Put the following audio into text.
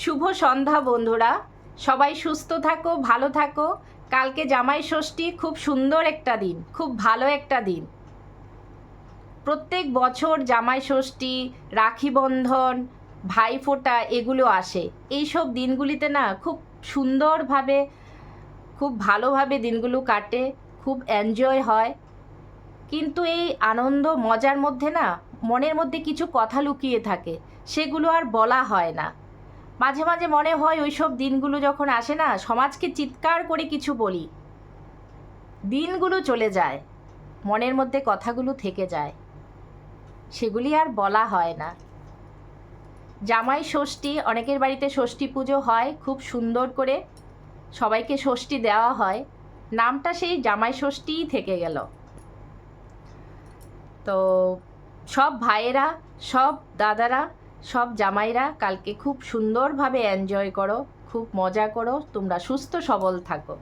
শুভ সন্ধ্যা বন্ধুরা। সবাই সুস্থ থাকো, ভালো থাকো। কালকে জামাই ষষ্ঠী খুব সুন্দর একটা দিন, খুব ভালো একটা দিন। প্রত্যেক বছর জামাই ষষ্ঠী, রাখি বন্ধন ভাইফোঁটা এগুলো আসে। এই সব দিনগুলিতে না খুব সুন্দরভাবে, খুব ভালোভাবে দিনগুলো কাটে, খুব এনজয় হয়। কিন্তু এই আনন্দ, মজার মধ্যে না মনের মধ্যে কিছু কথা লুকিয়ে থাকে, সেগুলো আর বলা হয় না। মাঝে মাঝে মনে হয় ওই সব দিনগুলো যখন আসে না, সমাজকে চিৎকার করে কিছু বলি। দিনগুলো চলে যায়, মনের মধ্যে কথাগুলো থেকে যায়। সেগুলি আর বলা হয় না। জামাই ষষ্ঠী, অনেকের বাড়িতে ষষ্ঠী পুজো হয়, খুব সুন্দর করে সবাইকে ষষ্ঠী দেওয়া হয়। নামটা সেই জামাই ষষ্ঠীই থেকে গেল। তো সব ভাইয়েরা, সব দাদারা সব জামাইরা কালকে খুব সুন্দরভাবে এনজয় করো খুব মজা করো তোমরা সুস্থ সবল থাকো।